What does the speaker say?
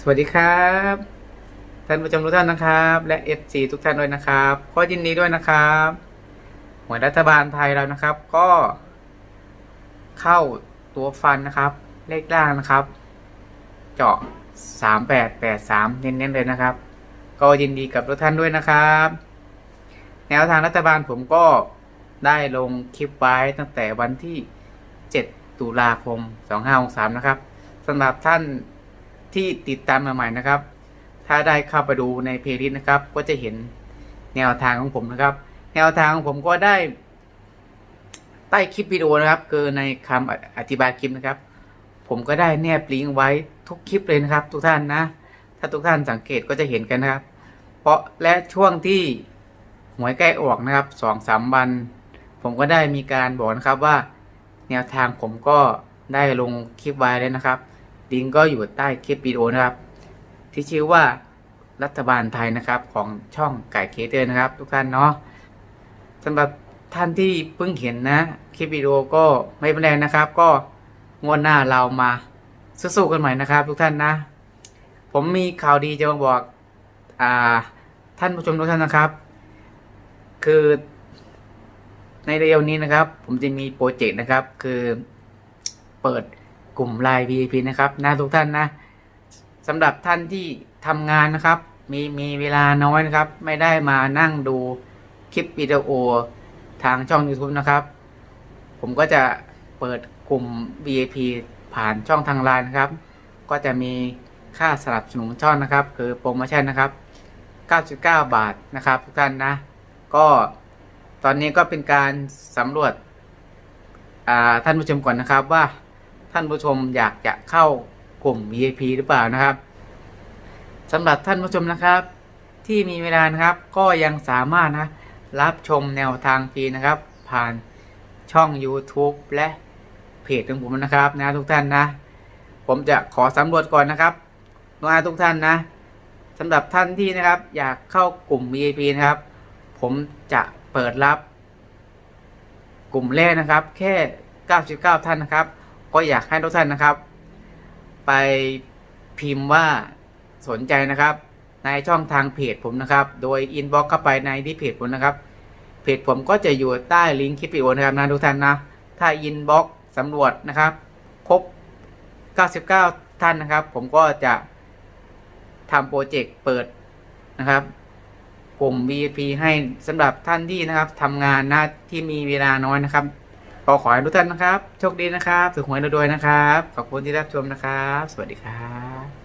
สวัสดีครับ ท่านผู้ชมทุกท่านนะครับ และ FC ทุกท่านด้วยนะครับขอยินดีด้วยนะครับหวยรัฐบาลไทยเรานะครับ ก็ เข้าตัวฟันนะครับ เลขล่างนะครับ เจาะ3883เน้นๆเลยนะครับ ก็ยินดีกับทุกท่านด้วยนะครับ แนวทางรัฐบาลผมก็ได้ลงคลิปไว้ตั้งแต่วันที่ 7 ตุลาคม 2563 นะครับสำหรับท่าน ที่ติดตามมาใหม่นะครับ ถ้าได้เข้าไปดูในเพลย์ลิสต์นะครับ ก็จะเห็นแนวทางของผมนะครับ แนวทางของผมก็ได้ ใต้คลิปวิดีโอนะครับ คือในคำอธิบายคลิปนะครับ ผมก็ได้แนบลิงก์ไว้ทุกคลิปเลยนะครับ ทุกท่านนะ ถ้าทุกท่านสังเกตก็จะเห็นกันนะครับ เพราะและช่วงที่หวยใกล้ออกนะครับสองสามวัน ผมก็ได้มีการบอกนะครับว่า แนวทางผมก็ได้ลงคลิปไว้แล้วนะครับ ลิงก์ก็อยู่ใต้คลิปวิดีโอนะครับ ที่ชื่อว่ารัฐบาลไทยนะครับของช่องไก่เคเตอร์นะครับ ทุกท่านเนาะสำหรับท่านที่เพิ่งเห็นนะ คลิปวิดีโอก็ไม่เป็นไรนะครับ ก็งวดหน้าเรามาสู้ๆกันใหม่นะครับ ทุกท่านนะ ผมมีข่าวดีจะมาบอกอ่าท่านผู้ชมทุกท่านนะครับ คือในเร็วนี้นะครับ ผมจะมีโปรเจกต์นะครับ คือเปิด กลุ่มไลน์ VIP นะครับนะทุกท่านนะสำหรับท่านที่ทำงานนะครับ มีมีเวลาน้อยนะครับ ไม่ได้มานั่งดูคลิปวิดีโอทางช่อง YouTube นะครับ ผมก็จะเปิดกลุ่ม VIP ผ่านช่องทางไลน์นะครับ ก็จะมีค่าสนับสนุนช่องนะครับ คือโปรโมชั่นนะครับ 99 บาทนะครับทุกท่านนะ ก็ตอนนี้ก็เป็นการสำรวจท่านผู้ชมก่อนนะครับว่า ท่านผู้ชมอยากจะเข้ากลุ่ม VIP หรือเปล่านะครับสำหรับท่านผู้ชมนะครับ ที่มีเวลานะครับ ก็ยังสามารถนะรับชมแนวทางฟรีนะครับ ผ่านช่อง YouTube และเพจของผมนะครับนะทุกท่านนะ ผมจะขอสำรวจก่อนนะครับนะทุกท่านนะสำหรับท่านที่นะครับ อยากเข้ากลุ่ม VIP นะครับ ผมจะเปิดรับ กลุ่มแรกนะครับ แค่ 99 ท่านนะครับ ก็อยากให้ทุกท่านนะครับ ไปพิมพ์ว่าสนใจนะครับ ในช่องทางเพจผมนะครับ โดยอินบ็อกเข้าไปในที่เพจผมนะครับ เพจผมก็จะอยู่ใต้ลิงก์คลิปวิดีโอนะครับนะทุกท่านนะ ถ้าอินบ็อกสำรวจนะครับ ครบ 99 ท่านนะครับ ผมก็จะทำโปรเจกต์เปิดนะครับกลุ่ม VIP ให้สำหรับท่านที่นะครับทำงานนะที่มีเวลาน้อยนะครับ ก็ขอให้ทุกท่านนะครับ โชคดีนะครับ สุขหวยรวยๆนะครับ ขอบคุณที่รับชมนะครับ สวัสดีครับ